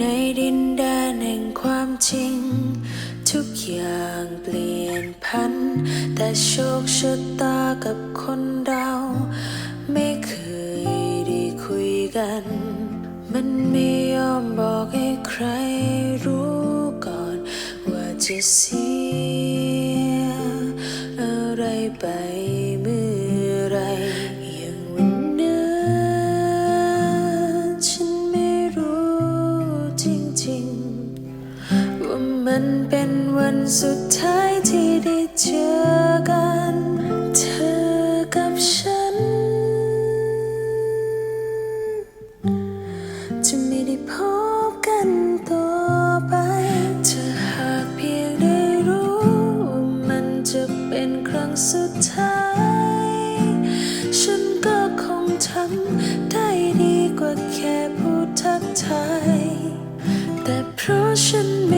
ในดินแดนแห่งความจริง ทุกอย่างเปลี่ยนพัน แต่โชคชะตากับคนเรา ไม่เคยได้คุยกัน มันไม่ยอมบอกให้ใครรู้ก่อน ว่าจะเสียอะไรไป มันเป็นวันสุดท้ายที่ได้เจอกัน เธอกับฉัน จะไม่ได้พบกันต่อไป เธอหากเพียงได้รู้มันจะเป็นครั้งสุดท้าย ฉันก็คงทำได้ดีกว่าแค่พูดทักทาย แต่เพราะฉันไม่